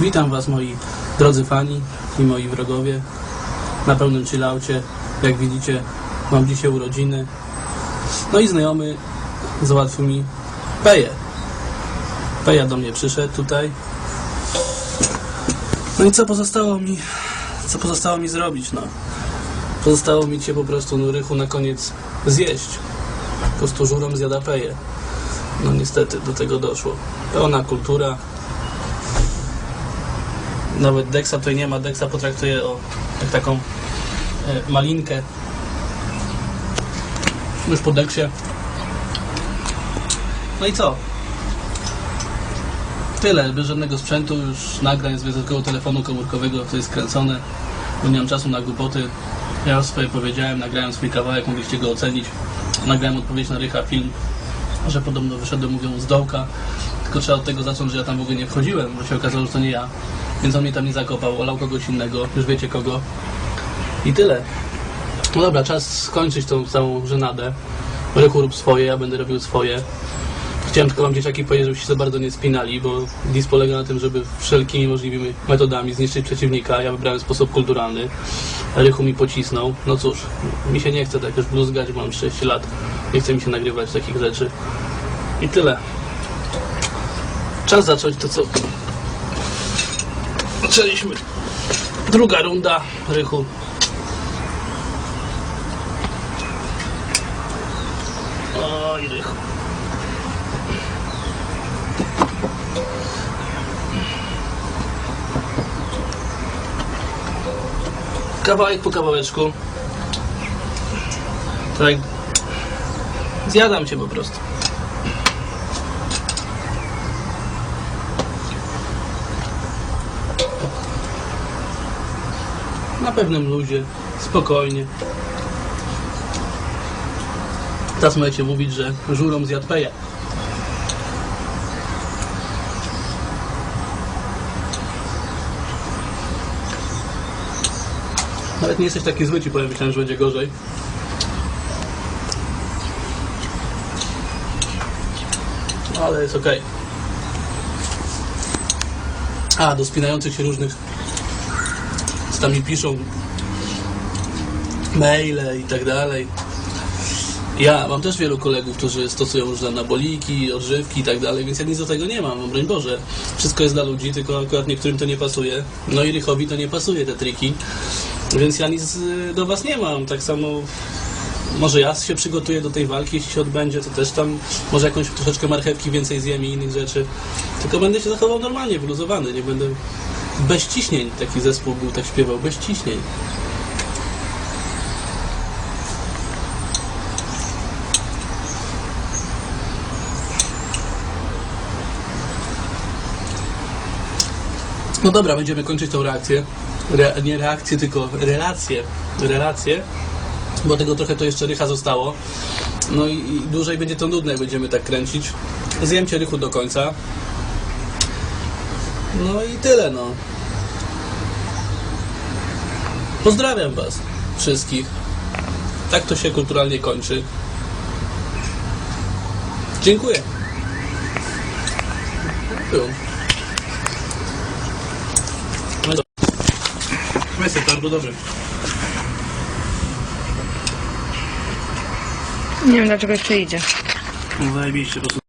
Witam Was moi drodzy fani i moi wrogowie na pełnym chillaucie. Jak widzicie mam dzisiaj urodziny. No i znajomy załatwił mi peję. Peja do mnie przyszedł tutaj. No i co pozostało mi, co pozostało mi zrobić, no. Pozostało mi cię po prostu no, rychu na koniec zjeść. Po prostu żurą zjada peję. No niestety do tego doszło. Pełna kultura, nawet Dexa tutaj nie ma. Dexa potraktuję o jak taką e, malinkę. Już po Dexie. No i co? Tyle, bez żadnego sprzętu, już nagrań z wyjątkowego telefonu komórkowego, to jest kręcone, bo nie mam czasu na głupoty. Ja już swoje powiedziałem, nagrałem swój kawałek, mogliście go ocenić. Nagrałem odpowiedź na Rycha film, że podobno wyszedłem, mówią, z dołka. Tylko trzeba od tego zacząć, że ja tam w ogóle nie wchodziłem, bo się okazało, że to nie ja. Więc on mnie tam nie zakopał, olał kogoś innego, już wiecie kogo. I tyle. No dobra, czas skończyć tą całą żenadę. Rychu rób swoje, ja będę robił swoje. Chciałem tylko wam dzieciaki powiedzieć, żeby się za bardzo nie spinali, bo dis polega na tym, żeby wszelkimi możliwymi metodami zniszczyć przeciwnika. Ja wybrałem sposób kulturalny. Rychu mi pocisnął. No cóż, mi się nie chce tak już bluzgać, bo mam 6 lat. Nie chce mi się nagrywać takich rzeczy. I tyle. Czas zacząć to, co zaczęliśmy. Druga runda, Rychu. Oj, Rychu. Kawałek po kawałeczku. Tak. Zjadam cię po prostu. Na pewnym luzie, spokojnie. Teraz możecie mówić, że żurą zjadł peję. Nawet nie jesteś taki zły, ci powiem, myślałem, że będzie gorzej. Ale jest okej. A, do spinających się różnych tam mi piszą maile i tak dalej. Ja mam też wielu kolegów, którzy stosują różne anaboliki, odżywki i tak dalej, więc ja nic do tego nie mam, broń Boże. Wszystko jest dla ludzi, tylko akurat niektórym to nie pasuje. No i Rychowi to nie pasuje, te triki. Więc ja nic y, do was nie mam. Tak samo może ja się przygotuję do tej walki, jeśli się odbędzie, to też tam może jakąś troszeczkę marchewki więcej zjem i innych rzeczy. Tylko będę się zachował normalnie, wyluzowany, nie będę bez ciśnień. Taki zespół był, tak śpiewał, bez ciśnień. No dobra, będziemy kończyć tą reakcję. Re, nie reakcję, tylko relację. Relację. Bo tego trochę to jeszcze rycha zostało. No i, i dłużej będzie to nudne, jak będziemy tak kręcić. Zjem cię rychu do końca. No i tyle, no. Pozdrawiam Was wszystkich. Tak to się kulturalnie kończy. Dziękuję. No. Mesy, bardzo dobrze. Nie wiem dlaczego jeszcze idzie. No zajebiście, po prostu